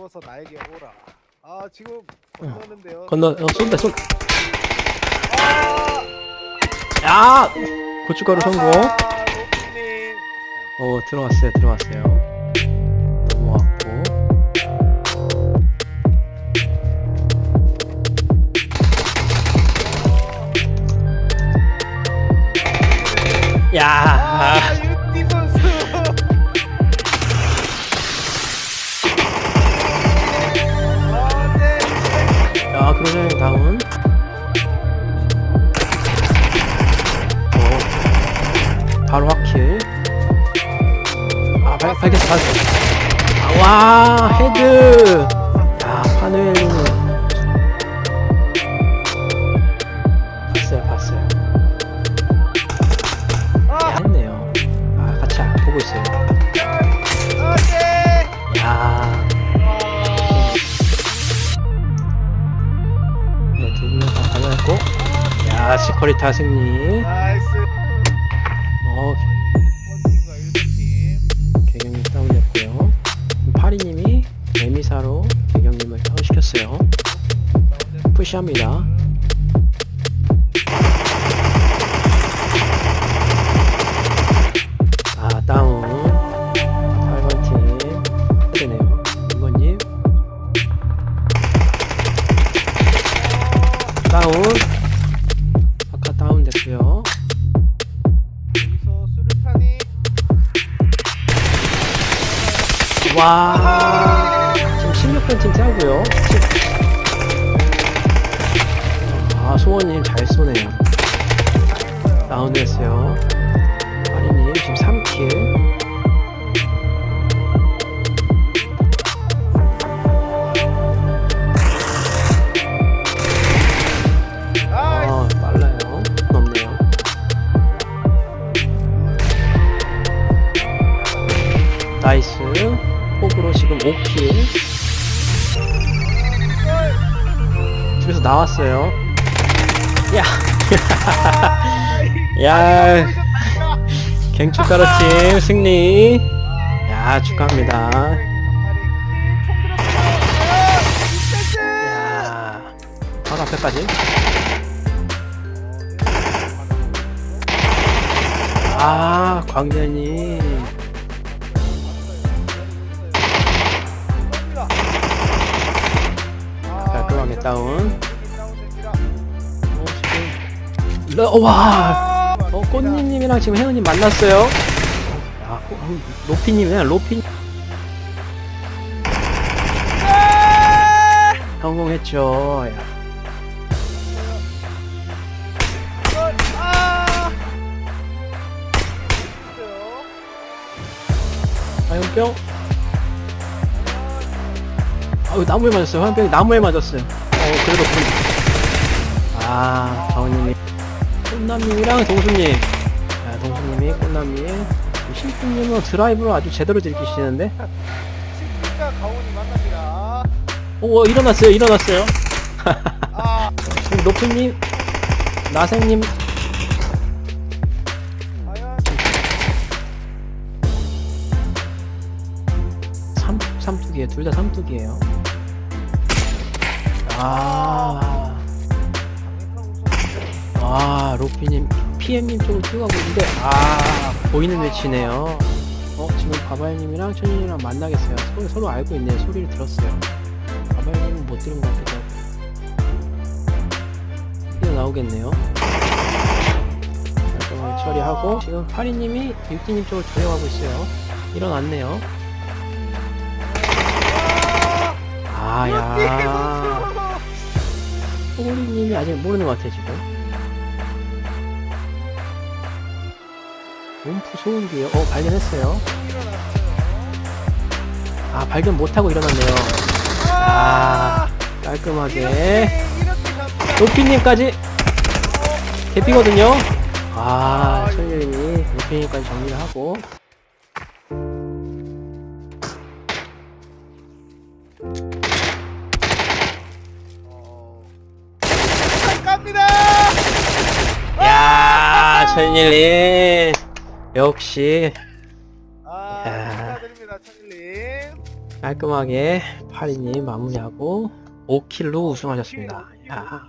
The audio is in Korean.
누워서 나에게 오라. 아 지금 건너는데요. 건너 어, 쏜다 쏜. 아! 야 고춧가루 성공. 로키님. 어 들어왔어요 들어왔어요. 넘어왔고. 야. 아 그러면 다운. 어, 바로 확킬. 아, 발, 발견, 발견. 아, 와, 헤드. 야, 파누엘리는. 야, 시커리타 승리. 나이스. 어, 1번팀과 1번팀. 개경님 다운됐고요. 파리님이 에미사로 개경님을 다운시켰어요. 푸시합니다. 아, 다운. 8번 팀. 되네요. 2번님. 다운. 와. 지금 16번 팀 짜고요. 아 소원님 잘 쏘네요. 다운됐어요. 마리님 지금 3킬. 나이스. 아 빨라요. 없네요. 나이스 폭으로 지금 5킬 집에서 나왔어요 야 야, 갱축가루팀 승리. 야, 축하합니다. 야, 바로 앞에까지. 아, 광전이. 러, 와! 어, 꽃님님이랑 지금 혜은님 만났어요. 야, 어, 어, 로피님이야, 로피. 성공했죠. 야, 화염병. 아유, 나무에 맞았어요. 화염병이 나무에 맞았어요. 어, 그래도 그 아, 다운님이. 꽃남님이랑 동수님. 자, 동수님이 꽃남님. 신부님은 드라이브로 아주 제대로 즐기시는데. 신부가 가온이 만납니다. 오, 일어났어요. 일어났어요. 아, 지금 노프님, 나생님, 과연 삼, 삼뚝이에요. 둘 다 삼뚝이에요. 아, 아, 로피님, PM님 쪽으로 뛰어가고 있는데, 아, 보이는 위치네요. 어, 지금 바바이님이랑 천연이랑 만나겠어요. 서로, 서로 알고 있네요. 소리를 들었어요. 바바이님은 못 들은 것 같기도 하고. 뛰어 나오겠네요. 깔끔하게 처리하고, 지금 파리님이 육디님 쪽으로 조여가고 있어요. 일어났네요. 아, 야. 호리님이 아직 모르는 것 같아, 지금. 움프 소음기요? 어, 발견했어요. 아, 발견 못하고 일어났네요. 아, 깔끔하게. 로피님까지 개피거든요. 아, 천일님이 로피님까지 정리를 하고. 어. 갑니다. 야, 천일님. 역시. 아, 야. 축하드립니다, 천일님. 깔끔하게 파리님 마무리하고 5킬로 우승하셨습니다. 야,